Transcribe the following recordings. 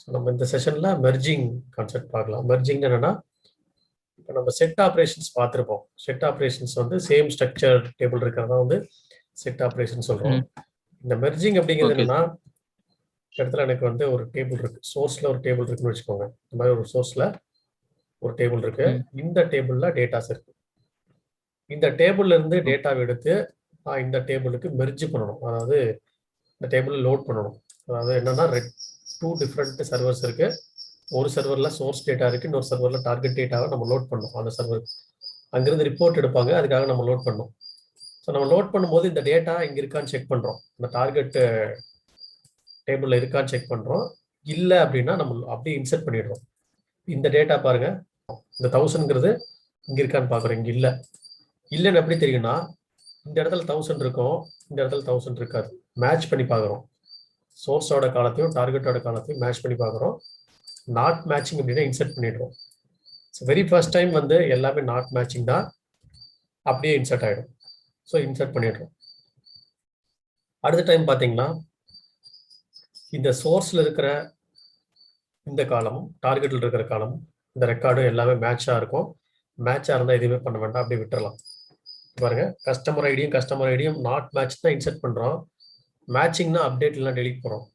So நம்ம இந்த செஷன்ல மெர்ஜிங் கான்செப்ட் பார்க்கலாம். மெர்ஜிங் என்னன்னா இப்போ நம்ம செட் ஆப்ரேஷன்ஸ் பார்த்துருப்போம். செட் ஆப்ரேஷன்ஸ் வந்து சேம் ஸ்ட்ரக்சர் டேபிள் இருக்கிறதா வந்து செட் ஆப்ரேஷன் சொல்றோம். இந்த மெர்ஜிங் அப்படிங்கிறது. என்னன்னா இடத்துல எனக்கு வந்து ஒரு டேபிள் இருக்கு. சோர்ஸ்ல ஒரு டேபிள் இருக்குன்னு வச்சுக்கோங்க. இந்த மாதிரி ஒரு சோர்ஸ்ல ஒரு டேபிள் இருக்கு. இந்த டேபிள்ல டேட்டாஸ் இருக்கு. இந்த டேபிள்ல இருந்து டேட்டாவை எடுத்து நான் இந்த டேபிளுக்கு மெர்ஜ் பண்ணணும். அதாவது இந்த டேபிள் லோட் பண்ணணும். அதாவது என்னன்னா டூ டிஃப்ரெண்ட் சர்வர்ஸ் இருக்கு. ஒரு சர்வரில் சோர்ஸ் டேட்டா இருக்கு இன்னொரு சர்வரில் டார்கெட் டேட்டாவை நம்ம லோட் பண்ணோம் அந்த சர்வர் அங்கிருந்து ரிப்போர்ட் எடுப்பாங்க அதுக்காக நம்ம லோட் பண்ணோம் ஸோ நம்ம லோட் பண்ணும்போது இந்த டேட்டா இங்கே இருக்கான்னு செக் பண்ணுறோம் இந்த டார்கெட் டேபிளில் இருக்கான்னு செக் பண்ணுறோம் இல்லை அப்படின்னா நம்ம அப்படியே இன்சர்ட் பண்ணிடுறோம். இந்த டேட்டா பாருங்க. இந்த தௌசண்ட்ங்கிறது இங்கே இருக்கான்னு பார்க்குறோம் இங்கே இல்லை. இல்லைன்னு எப்படி தெரியும்னா இந்த இடத்துல தௌசண்ட் இருக்கும் இந்த இடத்துல தௌசண்ட் இருக்காது. மேட்ச் பண்ணி பார்க்குறோம். சோர்ஸோட காலத்தையும் டார்கெட்டோட காலத்தையும் மேட்ச் பண்ணி பார்க்குறோம். நாட் மேட்சிங் அப்படின்னா இன்சர்ட் பண்ணிடுறோம். ஸோ வெரி ஃபர்ஸ்ட் டைம் வந்து எல்லாமே நாட் மேட்சிங் தான் அப்படியே இன்சர்ட் ஆகிடும் ஸோ இன்சர்ட் பண்ணிடுறோம். அடுத்த டைம் பார்த்தீங்கன்னா இந்த சோர்ஸில் இருக்கிற இந்த காலமும் டார்கெட்டில் இருக்கிற காலமும் இந்த ரெக்கார்டும் எல்லாமே மேட்சாக இருக்கும். மேட்சாக இருந்தால் எதுவுமே பண்ண வேண்டாம். அப்படியே விட்டுறலாம். பாருங்க கஸ்டமர் ஐடியும் கஸ்டமர் ஐடியும் நாட் மேட்ச் தான் இன்சர்ட் பண்ணுறோம் மேட்சிங்னா அப்டேட் இல்லைனா டெலிட் போகிறோம்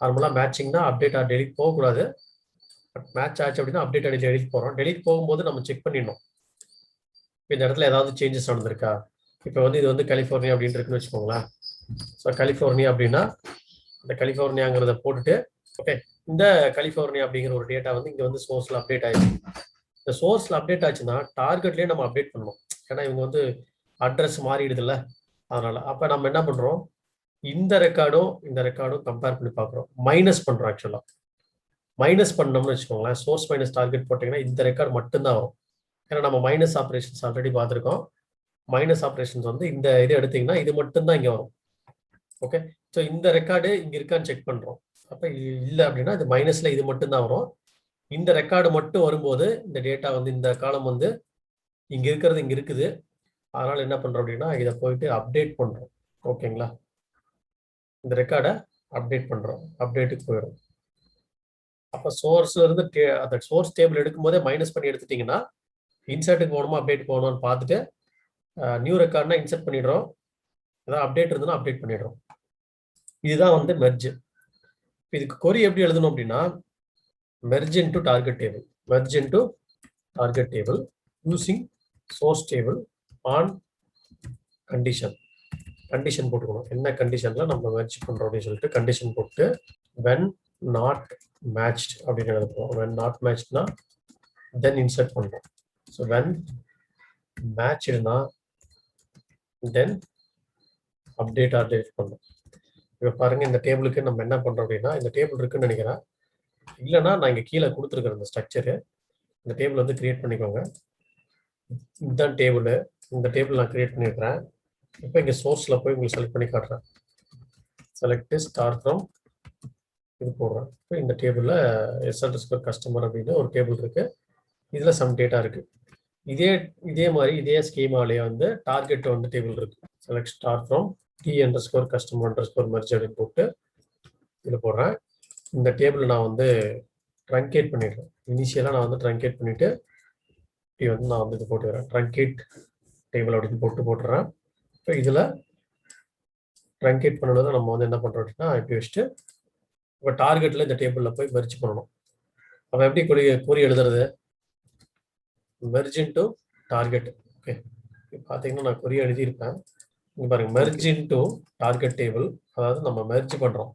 நார்மலாக மேட்சிங்னா அப்டேட் ஆர் டெலிட் போகக்கூடாது. பட் மேட்ச் ஆச்சு அப்படின்னா அப்டேட் அடி டெலிட் போகிறோம் டெலிட் போகும்போது நம்ம செக் பண்ணிடணும். இந்த இடத்துல ஏதாவது சேஞ்சஸ் நடந்திருக்கா? இப்போ வந்து இது வந்து கலிஃபோர்னியா அப்படின்னு இருக்குன்னு வச்சுக்கோங்களேன். ஸோ கலிஃபோர்னியா அப்படின்னா இந்த கலிஃபோர்னியாங்கிறத போட்டுட்டு ஓகே இந்த கலிஃபோர்னியா அப்படிங்கிற ஒரு டேட்டா வந்து இங்கே வந்து சோர்ஸில் அப்டேட் ஆயிடுச்சு. இந்த சோர்ஸில் அப்டேட் ஆச்சுன்னா டார்கெட்லேயே நம்ம அப்டேட் பண்ணணும். ஏன்னா இவங்க வந்து அட்ரஸ் மாறிடுதுல்ல. அதனால் அப்போ நம்ம என்ன பண்ணுறோம் இந்த ரெக்கார்டும் இந்த ரெக்கார்டும் கம்பேர் பண்ணி பார்க்குறோம். மைனஸ் பண்ணுறோம் ஆக்சுவலாக மைனஸ் பண்ணோம்னு வச்சுக்கோங்களேன் சோர்ஸ் மைனஸ் டார்கெட் போட்டிங்கன்னா இந்த ரெக்கார்டு மட்டும்தான் வரும். ஏன்னா நம்ம மைனஸ் ஆப்ரேஷன்ஸ் ஆல்ரெடி பார்த்துருக்கோம். மைனஸ் ஆப்ரேஷன்ஸ் வந்து இந்த இது எடுத்தீங்கன்னா இது மட்டும்தான் இங்கே வரும். ஓகே ஸோ இந்த ரெக்கார்டு இங்கே இருக்கான்னு செக் பண்ணுறோம் அப்போ இல்லை அப்படின்னா இது மைனஸில் இது மட்டும்தான் வரும். இந்த ரெக்கார்டு மட்டும் வரும்போது இந்த டேட்டா வந்து இந்த காலம் வந்து இங்கே இருக்கிறது இங்கே இருக்குது. அதனால் என்ன பண்ணுறோம் அப்படின்னா இதை போயிட்டு அப்டேட் பண்ணுறோம் ஓகேங்களா இந்த ரெக்கார்டை அப்டேட் பண்ணுறோம் அப்டேட்டுக்கு போயிடும் அப்போ சோர்ஸ்ல இருந்து டே- அந்த சோர்ஸ் டேபிள் எடுக்கும் போதே மைனஸ் பண்ணி எடுத்துட்டீங்கன்னா இன்சர்ட்டுக்கு போகணுமா அப்டேட் போகணும்னு பார்த்துட்டு நியூ ரெக்கார்ட்னா இன்சர்ட் பண்ணிடுறோம். ஏதாவது அப்டேட் இருந்ததுன்னா அப்டேட் பண்ணிடுறோம். இதுதான் வந்து மெர்ஜ் இதுக்கு கொரி எப்படி எழுதணும் அப்படின்னா merge into target table merge into target table using source table on condition condition போட்டுக்கணும். என்ன கண்டிஷன்ல நம்ம மெர்ஜ் பண்றோம் அப்படின்னு சொல்லிட்டு கண்டிஷன் போட்டு வென் நாட் மேட்ச்ட் அப்படின்னு எழுதுறோம் வென் நாட் மேட்ச்னா தென் இன்சர்ட் பண்றோம் ஸோ வென் மேட்ச்னா தென் அப்டேட் அப்டேட் பண்ணும் இப்போ பாருங்க இந்த டேபிளுக்கு நம்ம என்ன பண்றோம் அப்படின்னா இந்த டேபிள் இருக்குன்னு நினைக்கிறேன். இல்லைன்னா நான் இங்கே கீழே கொடுத்துருக்குறேன் இந்த ஸ்ட்ரக்சரு இந்த டேபிள் வந்து கிரியேட் பண்ணிக்கோங்க. இதுதான் டேபிள் இந்த டேபிள் நான் கிரியேட் பண்ணியிருக்கிறேன் இப்போ இங்க சோர்ஸ்ல போய் உங்களுக்கு செலக்ட் பண்ணி காட்டுறேன். செலக்ட் ஸ்டார் ஃப்ரம் இது போடுறேன். இப்போ இந்த டேபிளில் எஸ்எல் ஸ்கோர் கஸ்டமர் அப்படின்னு ஒரு டேபிள் இருக்கு. இதுல சம் டேட்டா இருக்கு. இதே இதே மாதிரி இதே ஸ்கீமாலேயே வந்து டார்கெட் வந்து டேபிள் இருக்கு. Select star from T underscore customer underscore merge அப்படின்னு போட்டு இதில் போடுறேன். இந்த டேபிள் நான் வந்து ட்ரங்கேட் பண்ணிடுறேன். இனிஷியலாக நான் வந்து ட்ரங்கேட் பண்ணிட்டு இப்படி வந்து நான் வந்து இது போட்டுக்கிறேன் ட்ரங்கேட் டேபிள் அப்படின்னு போட்டு போட்டுறேன். இப்போ இதில் ட்ரங்கேட் பண்ணணும் நம்ம வந்து என்ன பண்ணுறோம் அப்படின்னா இப்படி வச்சுட்டு இப்போ டார்கெட்டில் இந்த டேபிளில் போய் மெர்ஜ் பண்ணணும். அப்போ எப்படி குறி குறி எழுதுறது? மெர்ஜ் டு டார்கெட் ஓகே பார்த்தீங்கன்னா நான் குறி எழுதியிருப்பேன். இங்க பாருங்க மெர்ஜ் டு டார்கெட் டேபிள் அதாவது நம்ம மெர்ஜ் பண்றோம்.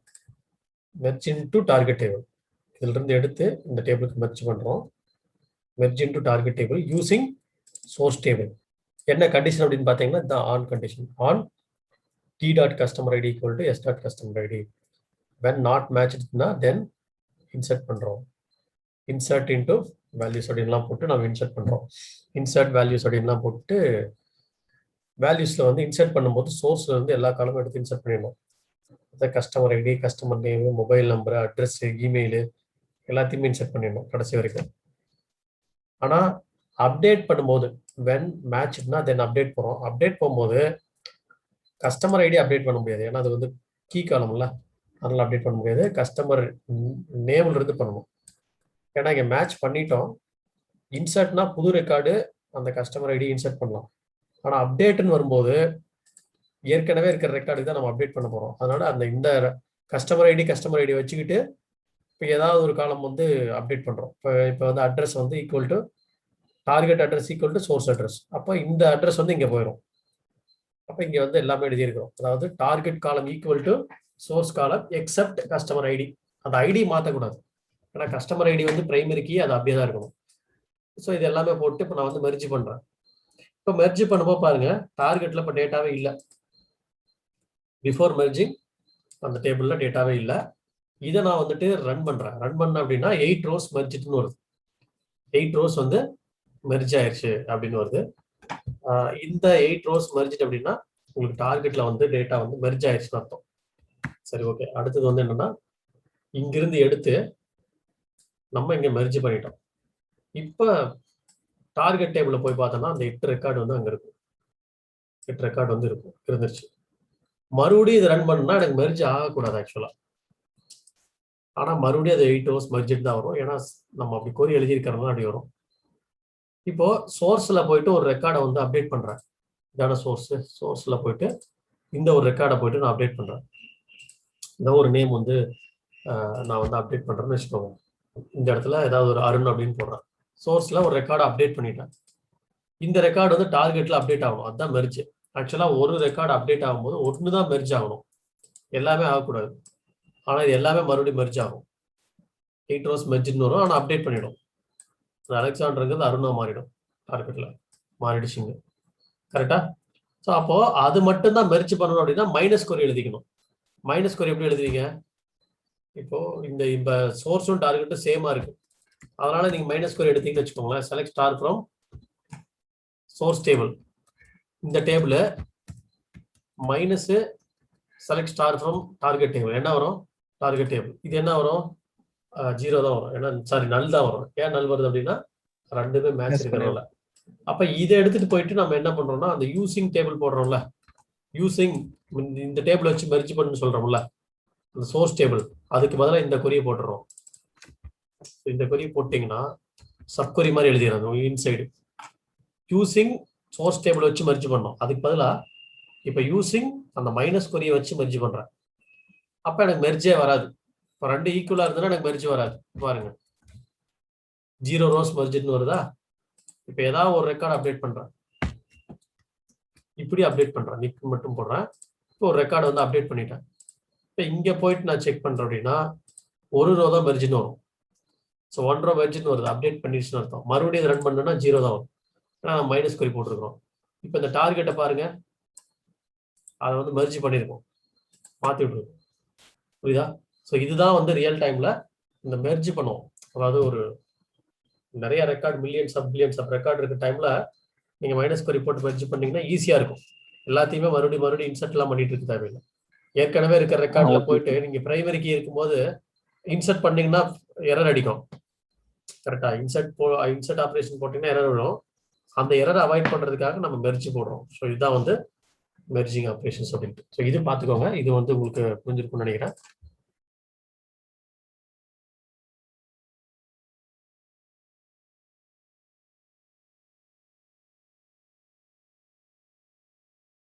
மெர்ஜ் டு டார்கெட் டேபிள் இதுல இருந்து எடுத்து இந்த டேபிளுக்கு மெர்ஜ் பண்றோம். Merge to target table using source table என்ன கண்டிஷன் அப்படின்னு பார்த்தீங்கன்னா இந்த on condition on T dot customer ID equal to S dot customer ID when not மேட்ச்னா then insert பண்ணுறோம் இன்சர்ட் இன்டு வேல்யூஸ் அப்படின்லாம் போட்டு நம்ம இன்சர்ட் பண்ணுறோம் இன்சர்ட் வேல்யூஸ் அப்படின்லாம் போட்டு வேல்யூஸில் வந்து இன்சர்ட் பண்ணும்போது சோர்ஸில் இருந்து எல்லா காலமும் எடுத்து இன்சர்ட் பண்ணிடணும். அதாவது customer ID customer name mobile number address email எல்லாத்தையுமே இன்சர்ட் பண்ணிடணும் கடைசி வரைக்கும். ஆனால் அப்டேட் பண்ணும்போது வென் மேட்ச்னா தென் அப்டேட் போகிறோம் அப்டேட் போகும்போது கஸ்டமர் ஐடி அப்டேட் பண்ண முடியாது. ஏன்னா அது வந்து கீ காலம்ல அதனால் அப்டேட் பண்ண முடியாது. கஸ்டமர் நேம்ல இருந்து பண்ணணும். ஏன்னா இங்கே மேட்ச் பண்ணிட்டோம். இன்சர்ட்னா புது ரெக்கார்டு அந்த கஸ்டமர் ஐடி இன்சர்ட் பண்ணலாம். ஆனால் அப்டேட்டுன்னு வரும்போது ஏற்கனவே இருக்கிற ரெக்கார்டுக்கு தான் நம்ம அப்டேட் பண்ண போகிறோம் அதனால அந்த இந்த கஸ்டமர் ஐடி கஸ்டமர் ஐடி வச்சுக்கிட்டு இப்போ ஏதாவது ஒரு காலம் வந்து அப்டேட் பண்ணுறோம் இப்போ இப்போ வந்து அட்ரஸ் வந்து equal to target address equal to source address அப்போ இந்த அட்ரஸ் வந்து இங்கே போயிடும் அப்போ இங்கே வந்து எல்லாமே எழுதியிருக்கிறோம். அதாவது target column equal to source column except customer ID அந்த ஐடி மாற்றக்கூடாது ஏன்னா கஸ்டமர் ஐடி வந்து பிரைமரி கீ அது அப்படியே தான் இருக்கணும். ஸோ இது எல்லாமே போட்டு இப்போ நான் வந்து மெர்ஜ் பண்ணுறேன் இப்போ மெர்ஜ் பண்ணும்போது பாருங்க டார்கெட்டில் இப்போ டேட்டாவே இல்லை. பிஃபோர் மெர்ஜிங் அந்த டேபிளில் டேட்டாவே இல்லை. இதை நான் வந்துட்டு ரன் பண்ணுறேன் ரன் பண்ண அப்படின்னா எயிட் ரோஸ் மெர்ஜிட்னு வருது எயிட் ரோஸ் வந்து மெர்ஜ் ஆயிடுச்சு அப்படின்னு வருது. இந்த எயிட் ரோஸ் மெர்ஜிட் அப்படின்னா உங்களுக்கு டார்கெட்ல வந்து டேட்டா வந்து மெர்ஜ் ஆயிடுச்சுன்னு அர்த்தம். சரி ஓகே அடுத்தது வந்து என்னன்னா இங்கிருந்து எடுத்து நம்ம இங்க மெர்ஜ் பண்ணிட்டோம். இப்போ டார்கெட் டேபிள்ல போய் பார்த்தோம்னா அந்த எட்டு ரெக்கார்டு வந்து அங்க இருக்கும். எட்டு ரெக்கார்டு வந்து இருக்கும். இருந்துருச்சு. மறுபடியும் இதை ரன் பண்ணா எனக்கு மெர்ஜ் ஆகக்கூடாது ஆக்சுவலா ஆனா மறுபடியும் அது எயிட் ஹவர்ஸ் மெர்ஜிட் தான் வரும். ஏன்னா நம்ம அப்படி கோரி எழுதியிருக்கிறதுனால அப்படி வரும். இப்போ சோர்ஸ்ல போயிட்டு ஒரு ரெக்கார்டை வந்து அப்டேட் பண்றேன். இதான சோர்ஸ் சோர்ஸ்ல போயிட்டு இந்த ஒரு ரெக்கார்டை போயிட்டு நான் அப்டேட் பண்றேன். இந்த ஒரு நேம் வந்து நான் வந்து அப்டேட் பண்றேன்னு வச்சுக்கோங்க. இந்த இடத்துல ஏதாவது ஒரு அருண் அப்படின்னு போடுறேன். சோர்ஸ்ல ஒரு ரெக்கார்டை அப்டேட் பண்ணிட்டேன். இந்த ரெக்கார்டு வந்து டார்கெட்ல அப்டேட் ஆகணும். அதுதான் மெர்ஜ் ஆக்சுவலா ஒரு ரெக்கார்டு அப்டேட் ஆகும்போது ஒன்று தான் மெர்ஜ் ஆகணும். எல்லாமே ஆகக்கூடாது. ஆனால் இது எல்லாமே மறுபடியும் மெர்ஜ் ஆகும். எயிட் ரோஸ் மெர்ஜ்னு வரும். ஆனால் அப்டேட் பண்ணிடும். அலெக்சாண்டருங்கிறது அருணா மாறிடும் டார்கெட்ல மாறிடுச்சுங்க. கரெக்டா ஸோ அப்போ அது மட்டும்தான் மெரிச்சு பண்ணணும் அப்படின்னா மைனஸ் குறி எழுதிக்கணும். மைனஸ் குறி எப்படி எழுதுவீங்க இப்போ இந்த இப்ப சோர்ஸும் டார்கெட்டும் சேமா இருக்கு. அதனால நீங்க மைனஸ் குறி எடுத்தீங்கன்னு வச்சுக்கோங்களேன். Select star from source table இந்த table minus select star from target table என்ன வரும்? டார்கெட் டேபிள் இது என்ன வரும்? ஜீரோ தான் வரும். ஏன்னா சாரி நல் தான் வரும். ஏன் நல் வருது அப்படின்னா ரெண்டுமே மேட்ச் இருக்கிறனால அப்ப இதை எடுத்துட்டு போயிட்டு நம்ம என்ன பண்றோம்னா அந்த யூசிங் டேபிள் போடுறோம்ல. யூசிங் இந்த டேபிள் வச்சு மெர்ஜ் பண்ணு சொல்றோம்ல. அந்த சோர்ஸ் டேபிள் அதுக்கு பதிலா இந்த கொரியை போட்டுறோம். இந்த கொரியை போட்டீங்கன்னா சப் கொரி மாதிரி எழுதிடுறோம் இன்சைடு யூசிங் சோர்ஸ் டேபிள் வச்சு மெர்ஜ் பண்ணோம். அதுக்கு பதிலா இப்ப யூசிங் அந்த மைனஸ் கொரியை வச்சு மெர்ஜ் பண்றேன். அப்ப எனக்கு மெர்ஜே வராது. இப்போ ரெண்டு ஈக்குவலாக இருந்ததுன்னா எனக்கு மரிச்சு வராது. பாருங்க. ஜீரோ ரோஸ் மெர்ஜ்னு வருதா? இப்போ ஏதாவது ஒரு ரெக்கார்டு அப்டேட் பண்ணுறேன் இப்படி அப்டேட் பண்ணுறேன் நிக் மட்டும் போடுறேன். இப்போ ஒரு ரெக்கார்டு வந்து அப்டேட் பண்ணிட்டேன். இப்போ இங்கே போயிட்டு நான் செக் பண்ணுறேன் அப்படின்னா ஒரு ரோ தான் மெர்ஜின்னு வரும். ஸோ ஒன் ரோ மெர்ஜின்னு வருது. அப்டேட் பண்ணிடுச்சுன்னு அர்த்தம். மறுபடியும் இது ரன் பண்ணேன்னா ஜீரோ தான் வரும். ஏன்னா மைனஸ் குறி போட்டிருக்கிறோம். இப்போ இந்த டார்கெட்டை பாருங்க. அதை வந்து மெர்ஜி பண்ணியிருக்கோம் மாற்றி விட்டுருக்கோம். புரியுதா? ஸோ இதுதான் வந்து ரியல் டைம்ல இந்த மெர்ஜ் பண்ணுவோம். அதாவது ஒரு நிறைய record millions of billions of record இருக்க டைம்ல நீங்க மைனஸ் குறி போட்டு மெர்ஜ் பண்ணீங்கன்னா ஈஸியா இருக்கும். எல்லாத்தையுமே மறுபடியும் மறுபடியும் இன்சர்ட் எல்லாம் பண்ணிட்டு இருக்க தேவையில்லை. ஏற்கனவே இருக்கிற ரெக்கார்ட்ல. போயிட்டு நீங்க பிரைமரி கீ இருக்கும்போது இன்சர்ட் பண்ணீங்கன்னா எரர் அடிக்கும். கரெக்டா இன்சர்ட் போ இன்சர்ட் ஆப்ரேஷன் போட்டீங்கன்னா எரர் வரும். அந்த எரரை அவாய்ட் பண்றதுக்காக நம்ம மெர்ஜ் போடுறோம். ஸோ இதுதான் வந்து மெர்ஜிங் ஆப்ரேஷன்ஸ் அப்படின்ட்டு. ஸோ இது பார்த்துக்கோங்க. இது வந்து உங்களுக்கு புரிஞ்சிருக்கும்னு நினைக்கிறேன்.